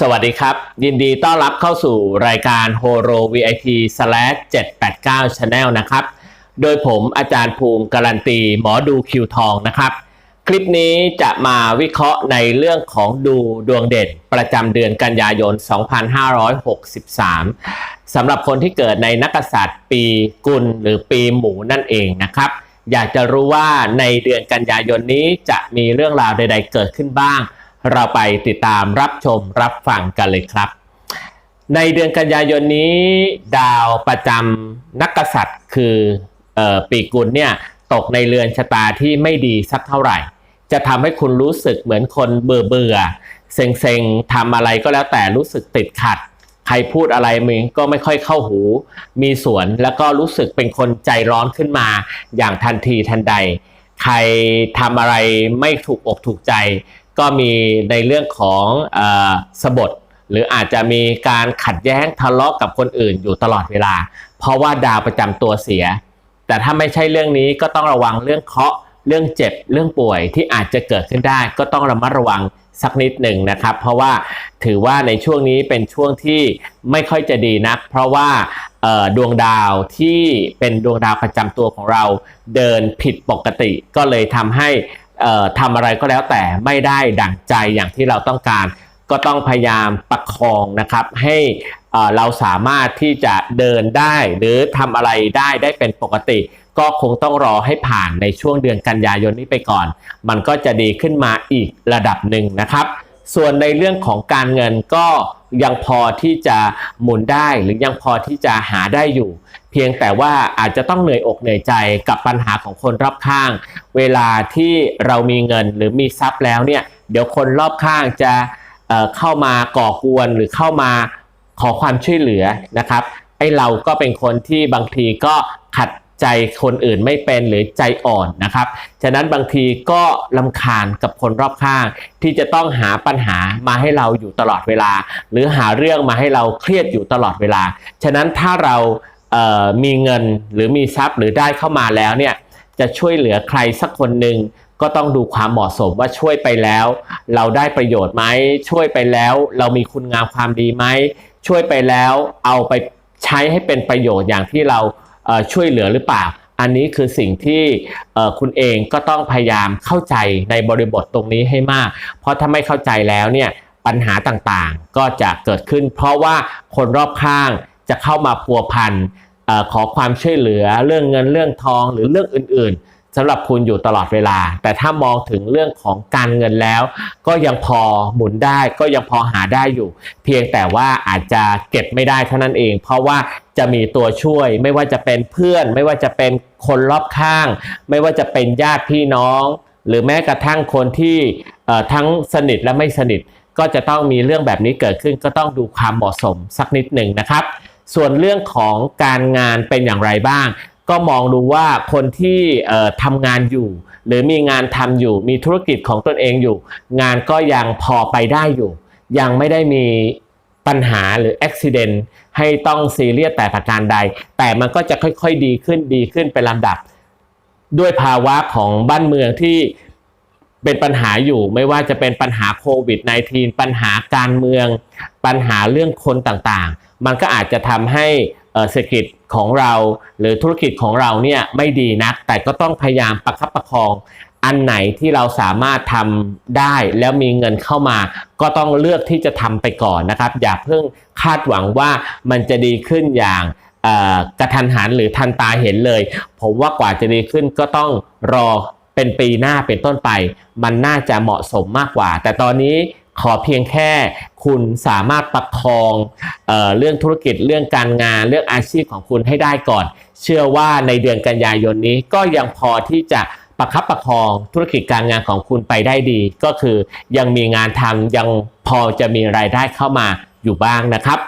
สวัสดีครับ ยินดีต้อนรับเข้าสู่รายการ Horo VIP s l a s 789 Channel นะครับ โดยผมอาจารย์ภูมิการันตีหมอดูคิวทองนะครับ คลิปนี้จะมาวิเคราะห์ในเรื่องของดูดวงเด่นประจำเดือนกันยายน 2563 สำหรับคนที่เกิดในนักษัตริย์ปีกุลหรือปีหมูนั่นเองนะครับ อยากจะรู้ว่าในเดือนกันยายนนี้จะมีเรื่องราวใด ๆ เกิดขึ้นบ้าง เราไปติดตามรับชมรับฟังกันเลยครับ ในเดือนกันยายนนี้ ดาวประจำนักกษัตริย์คือออปีกุลเนี่ยตกในเรือนชะตาที่ไม่ดีสักเท่าไหร่ จะทำให้คุณรู้สึกเหมือนคนเบื่อเบื่อเซ็งเซ็งๆทำอะไรก็แล้วแต่รู้สึกติดขัด ใครพูดอะไรมึงก็ไม่ค่อยเข้าหู มีสวนแล้วก็รู้สึกเป็นคนใจร้อนขึ้นมาอย่างทันทีทันใด ใครทำอะไรไม่ถูกอกถูกใจ ก็มีในเรื่องของอสบทหรืออาจจะมีการขัดแย้งทะเลาะกับคนอื่นอยู่ตลอดเวลา เพราะว่าดาวประจำตัวเสีย แต่ถ้าไม่ใช่เรื่องนี้ก็ต้องระวังเรื่องเคาะเรื่องเจ็บเรื่องป่วยที่อาจจะเกิดขึ้นได้ ก็ต้องระมัดระวังสักนิดหนึ่งนะครับ เพราะว่าถือว่าในช่วงนี้เป็นช่วงที่ไม่ค่อยจะดีนัก เพราะว่าดวงดาวที่เป็นดวงดาวประจำตัวของเราเดินผิดปกติ ก็เลยทำให้ ทำอะไรก็แล้วแต่ไม่ได้ดั่งใจอย่างที่เราต้องการ ก็ต้องพยายามประคองนะครับให้เราสามารถที่จะเดินได้หรือทำอะไรได้ได้เป็นปกติ ก็คงต้องรอให้ผ่านในช่วงเดือนกันยายนนี้ไปก่อน มันก็จะดีขึ้นมาอีกระดับหนึ่งนะครับ ส่วนในเรื่องของการเงินก็ ยังพอที่จะหมุนได้หรือยังพอที่จะหาได้อยู่ เพียงแต่ว่าอาจจะต้องเหนื่อยอกเหนื่อยใจกับปัญหาของคนรอบข้าง เวลาที่เรามีเงินหรือมีทรัพย์แล้วเนี่ยเดี๋ยวคนรอบข้างจะเเข้ามาก่อกวนหรือเข้ามาขอความช่วยเหลือนะครับไอ้เราก็เป็นคนที่บางทีก็ขัด ใจคนอื่นไม่เป็นหรือใจอ่อนนะครับ ฉะนั้นบางทีก็ลำคาญกับคนรอบข้าง ที่จะต้องหาปัญหามาให้เราอยู่ตลอดเวลา หรือหาเรื่องมาให้เราเครียดอยู่ตลอดเวลา ฉะนั้นถ้าเรามีเงินหรือมีทรัพย์หรือได้เข้ามาแล้วเนี่ยจะช่วยเหลือใครสักคนหนึ่งก็ต้องดูความเหมาะสมว่าช่วยไปแล้ว เราได้ประโยชน์ไหมช่วยไปแล้ว เรามีคุณงามความดีไหมช่วยไปแล้วเอาไปใช้ให้เป็นประโยชน์อย่างที่เรา ช่วยเหลือหรือเปล่า อันนี้คือสิ่งที่คุณเองก็ต้องพยายามเข้าใจในบริบทตรงนี้ให้มาก เพราะถ้าไม่เข้าใจแล้วเนี่ยปัญหาต่างๆ ก็จะเกิดขึ้น เพราะว่าคนรอบข้างจะเข้ามาพัวพันออขอความช่วยเหลือเรื่องเงินเรื่องทองหรือเรื่องอื่นๆ สำหรับคุณอยู่ตลอดเวลา แต่ถ้ามองถึงเรื่องของการเงินแล้ว ก็ยังพอหมุนได้ก็ยังพอหาได้อยู่ เพียงแต่ว่าอาจจะเก็บไม่ได้เท่านั้นเอง เพราะว่าจะมีตัวช่วย ไม่ว่าจะเป็นเพื่อน ไม่ว่าจะเป็นคนรอบข้าง ไม่ว่าจะเป็นญาติพี่น้อง หรือแม้กระทั่งคนที่ทั้งสนิทและไม่สนิท ก็จะต้องมีเรื่องแบบนี้เกิดขึ้น ก็ต้องดูความเหมาะสมสักนิดหนึ่งนะครับ ส่วนเรื่องของการงานเป็นอย่างไรบ้าง ก็มองดูว่าคนที่ทำงานอยู่ หรือมีงานทำอยู่ มีธุรกิจของตนเองอยู่ งานก็ยังพอไปได้อยู่ ยังไม่ได้มีปัญหาหรืออุบิเหตุให้ต้องซีเรียสแต่ประการใด แต่มันก็จะค่อยๆดีขึ้นดีขึ้นเป็นลำดับ ด้วยภาวะของบ้านเมืองที่เป็นปัญหาอยู่ไม่ว่าจะเป็นปัญหาโควิด -19 ปัญหาการเมือง ปัญหาเรื่องคนต่างๆ มันก็อาจจะทำให้ เศรษฐกิจของเรา หรือธุรกิจของเราเนี่ยไม่ดีนัก แต่ก็ต้องพยายามประคับประคองอันไหนที่เราสามารถทำได้แล้วมีเงินเข้ามา ก็ต้องเลือกที่จะทำไปก่อนนะครับ อย่าเพิ่งคาดหวังว่ามันจะดีขึ้นอย่างกระทันหันหรือทันตาเห็นเลย ผมว่ากว่าจะดีขึ้นก็ต้องรอเป็นปีหน้าเป็นต้นไป มันน่าจะเหมาะสมมากกว่า แต่ตอนนี้ ขอเพียงแค่คุณสามารถประคองเออเรื่องธุรกิจเรื่องการงานเรื่องอาชีพของคุณให้ได้ก่อน เชื่อว่าในเดือนกันยายนนี้ก็ยังพอที่จะประคับประคองธุรกิจการงานของคุณไปได้ดี ก็คือยังมีงานทำยังพอจะมีรายได้เข้ามาอยู่บ้างนะครับ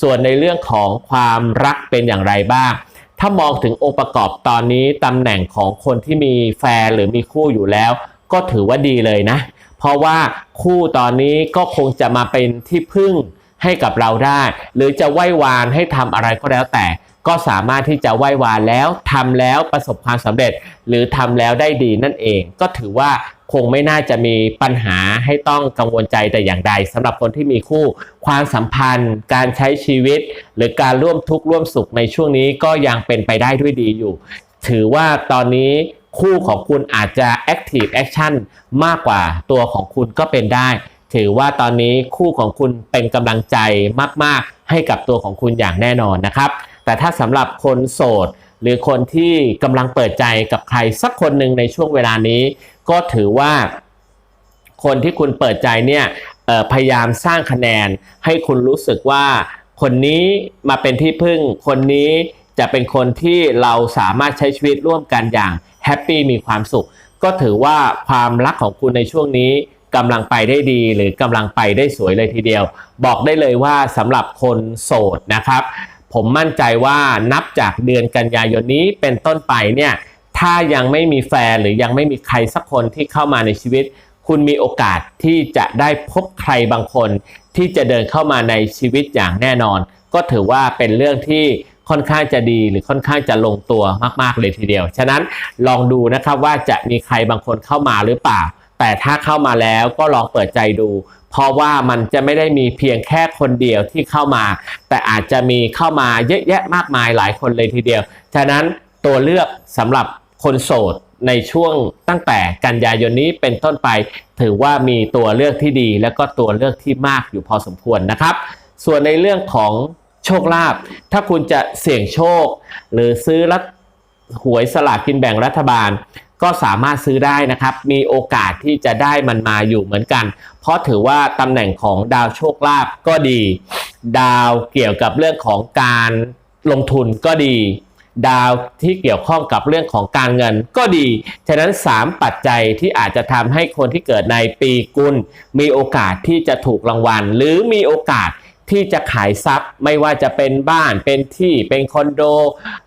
ส่วนในเรื่องของความรักเป็นอย่างไรบ้าง ถ้ามองถึงองค์ประกอบตอนนี้ตำแหน่งของคนที่มีแฟนหรือมีคู่อยู่แล้ว ก็ถือว่าดีเลยนะ เพราะว่าคู่ตอนนี้ก็คงจะมาเป็นที่พึ่งให้กับเราได้ หรือจะไหว้วานให้ทำอะไรก็แล้วแต่ ก็สามารถที่จะไหว้วานแล้วทำแล้วประสบความสำเร็จ หรือทำแล้วได้ดีนั่นเอง ก็ถือว่าคงไม่น่าจะมีปัญหาให้ต้องกังวลใจแต่อย่างใดสำหรับคนที่มีคู่ ความสัมพันธ์ การใช้ชีวิต หรือการร่วมทุกข์ร่วมสุขในช่วงนี้ก็ยังเป็นไปได้ด้วยดีอยู่ ถือว่าตอนนี้ คู่ของคุณอาจจะ active action มากกว่าตัวของคุณก็เป็นได้ ถือว่าตอนนี้คู่ของคุณเป็นกำลังใจมาก ๆ ให้กับตัวของคุณอย่างแน่นอนนะครับ แต่ถ้าสำหรับคนโสด หรือคนที่กำลังเปิดใจกับใครสักคนหนึ่งในช่วงเวลานี้ ก็ถือว่า คนที่คุณเปิดใจเนี่ยพยายามสร้างคะแนนให้คุณรู้สึกว่าคนนี้มาเป็นที่พึ่ง คนนี้จะเป็นคนที่เราสามารถใช้ชีวิตร่วมกันอย่าง แฮปปี้มีความสุข ก็ถือว่าความรักของคุณในช่วงนี้กำลังไปได้ดีหรือกำลังไปได้สวยเลยทีเดียว บอกได้เลยว่าสำหรับคนโสดนะครับ ผมมั่นใจว่านับจากเดือนกันยายนนี้เป็นต้นไปเนี่ยถ้ายังไม่มีแฟนหรือยังไม่มีใครสักคนที่เข้ามาในชีวิต คุณมีโอกาสที่จะได้พบใครบางคน ที่จะเดินเข้ามาในชีวิตอย่างแน่นอน ก็ถือว่าเป็นเรื่องที่ ค่อนข้างจะดีหรือค่อนข้างจะลงตัวมาก ๆ เลยทีเดียว ฉะนั้นลองดูนะครับว่าจะมีใครบางคนเข้ามาหรือเปล่า แต่ถ้าเข้ามาแล้วก็ลองเปิดใจดู เพราะว่ามันจะไม่ได้มีเพียงแค่คนเดียวที่เข้ามา แต่อาจจะมีเข้ามาเยอะแยะมากมายหลายคนเลยทีเดียว ฉะนั้นตัวเลือกสำหรับคนโสดในช่วงตั้งแต่กันยายนนี้เป็นต้นไป ถือว่ามีตัวเลือกที่ดี และก็ตัวเลือกที่มากอยู่พอสมควรนะครับ ส่วนในเรื่องของ โชคลาภถ้าคุณจะเสี่ยงโชค หรือซื้อรัฐหวยสลากกินแบ่งรัฐบาล ก็สามารถซื้อได้นะครับ มีโอกาสที่จะได้มันมาอยู่เหมือนกัน เพราะถือว่าตำแหน่งของดาวโชคลาภก็ดี ดาวเกี่ยวกับเรื่องของการลงทุนก็ดี ดาวที่เกี่ยวข้องกับเรื่องของการเงินก็ดี ฉะนั้น 3 ปัจจัยที่อาจจะทำให้คนที่เกิดในปีกุลมีโอกาสที่จะถูกรางวัล หรือมีโอกาส ที่จะขายทรัพย์ไม่ว่าจะเป็นบ้านเป็นที่เป็นคอนโด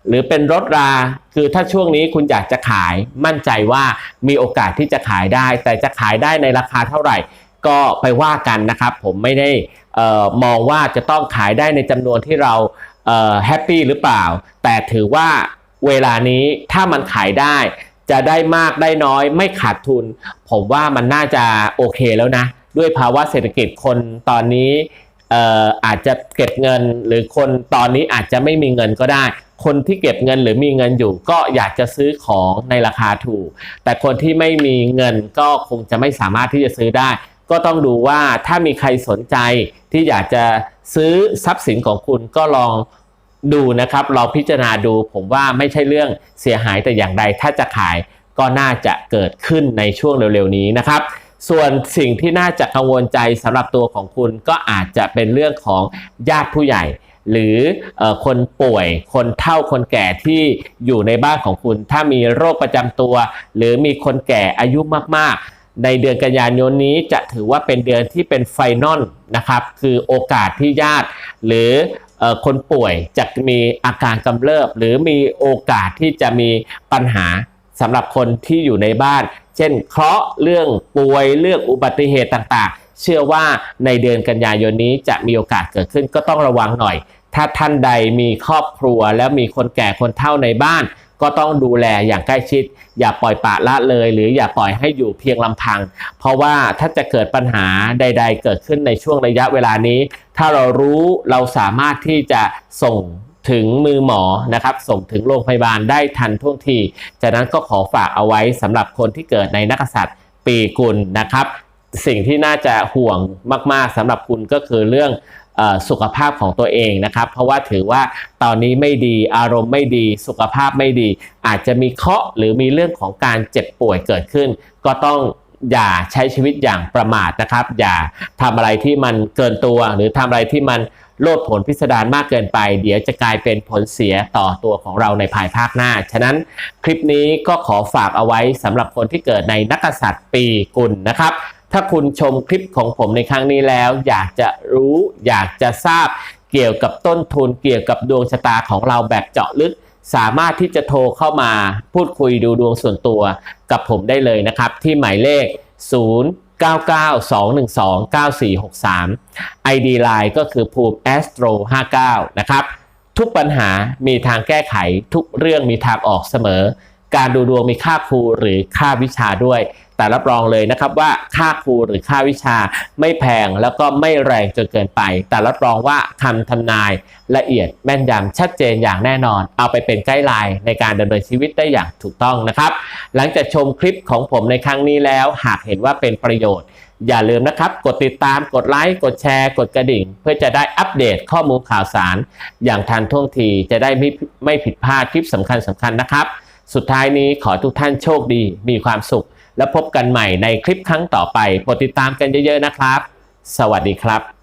หรือเป็นรถรา คือถ้าช่วงนี้คุณอยากจะขายมั่นใจว่ามีโอกาสที่จะขายได้ แต่จะขายได้ในราคาเท่าไหร่ ก็ไปว่ากันนะครับ ผมไม่ได้มองว่าจะต้องขายได้ในจำนวนที่เราแฮปปี้หรือเปล่า แต่ถือว่าเวลานี้ถ้ามันขายได้จะได้มากได้น้อยไม่ขาดทุน ผมว่ามันน่าจะโอเคแล้วนะ ด้วยภาวะเศรษฐกิจคนตอนนี้ อ่ออาจจะเก็บเงินหรือคนตอนนี้อาจจะไม่มีเงินก็ได้ คนที่เก็บเงินหรือมีเงินอยู่ ก็อยากจะซื้อของในราคาถูก แต่คนที่ไม่มีเงินก็คงจะไม่สามารถที่จะซื้อได้ ก็ต้องดูว่าถ้ามีใครสนใจที่อยากจะซื้อทรัพย์สินของคุณก็ลองดูนะครับลองพิจารณาดูผมว่าไม่ใช่เรื่องเสียหายแต่อย่างใดถ้าจะขายก็น่าจะเกิดขึ้นในช่วงเร็วๆนี้นะครับ ส่วนสิ่งที่น่าจะกังวลใจสำหรับตัวของคุณก็อาจจะเป็นเรื่องของญาติผู้ใหญ่ หรืออคนป่วยคนเฒ่าคนแก่ที่อยู่ในบ้านของคุณ ถ้ามีโรคประจำตัว หรือมีคนแก่อายุมากๆในเดือนกันยายนนี้จะถือว่าเป็นเดือนที่เป็นไฟนอลนะครับ คือโอกาสที่ญาติ หรืออคนป่วยจะมีอาการกำเริบ หรือมีโอกาสที่จะมีปัญหาสำหรับคนที่อยู่ในบ้าน ช่นเคราะห์เรื่องป่วยเรื่องอุบัติเหตุต่างๆ เชื่อว่าในเดือนกันยายนนี้จะมีโอกาสเกิดขึ้นก็ต้องระวังหน่อย ถ้าท่านใดมีครอบครัว แล้วมีคนแก่คนเฒ่าในบ้าน ก็ต้องดูแลอย่างใกล้ชิด อย่าปล่อยปละละเลย หรืออย่าปล่อยให้อยู่เพียงลำพัง เพราะว่าถ้าจะเกิดปัญหาใด ๆ เกิดขึ้นในช่วงระยะเวลานี้ ถ้าเรารู้เราสามารถที่จะส่ง ถึงมือหมอนะครับ ส่งถึงโรงพยาบาลได้ทันท่วงที จากนั้นก็ขอฝากเอาไว้สำหรับคนที่เกิดในนักษัตริย์ปีกุลนะครับ สิ่งที่น่าจะห่วงมาก ๆสำหรับคุณก็คือเรื่องสุขภาพของตัวเองนะครับ เพราะว่าถือว่าตอนนี้ไม่ดีอารมณ์ไม่ดี สุขภาพไม่ดี อาจจะมีเคราะห์หรือมีเรื่องของการเจ็บป่วยเกิดขึ้น ก็ต้องอย่าใช้ชีวิตอย่างประมาทนะครับ อย่าทำอะไรที่มันเกินตัว หรือทำอะไรที่มัน โลดผลพิสดารมากเกินไป เดี๋ยวจะกลายเป็นผลเสียต่อตัวของเราในภายภาคหน้า ฉะนั้นคลิปนี้ก็ขอฝากเอาไว้สำหรับคนที่เกิดในนักษัตริย์ปีกุลนะครับถ้าคุณชมคลิปของผมในครั้งนี้แล้ว อยากจะรู้อยากจะทราบเกี่ยวกับต้นทุนเกี่ยวกับดวงชะตาของเราแบบเจาะลึก สามารถที่จะโทรเข้ามาพูดคุยดูดวงส่วนตัวกับผมได้เลยนะครับ ที่หมายเลข 0 0992129463 ID Line ก็คือภูมิ Astro 59 นะครับ ทุกปัญหามีทางแก้ไขทุกเรื่องมีทางออกเสมอ การดูดวงมีค่าครูหรือค่าวิชาด้วย แต่รับรองเลยนะครับว่าค่าครูหรือค่าวิชาไม่แพงแล้วก็ไม่แรงจนเกินไป แต่รับรองว่าคำทำนายละเอียดแม่นยำชัดเจนอย่างแน่นอน เอาไปเป็นไกด์ไลน์ในการดำเนินชีวิตได้อย่างถูกต้องนะครับ หลังจากชมคลิปของผมในครั้งนี้แล้ว หากเห็นว่าเป็นประโยชน์อย่าลืมนะครับ กดติดตาม กดไลค์ กดแชร์ กดกระดิ่ง เพื่อจะได้อัปเดตข้อมูลข่าวสาร อย่างทันท่วงที จะได้ไม่ไม่ผิดพลาดคลิปสำคัญสำคัญนะครับ สุดท้ายนี้ขอทุกท่านโชคดี มีความสุข และพบกันใหม่ในคลิปครั้งต่อไปโปรดติดตามกันเยอะๆนะครับ สวัสดีครับ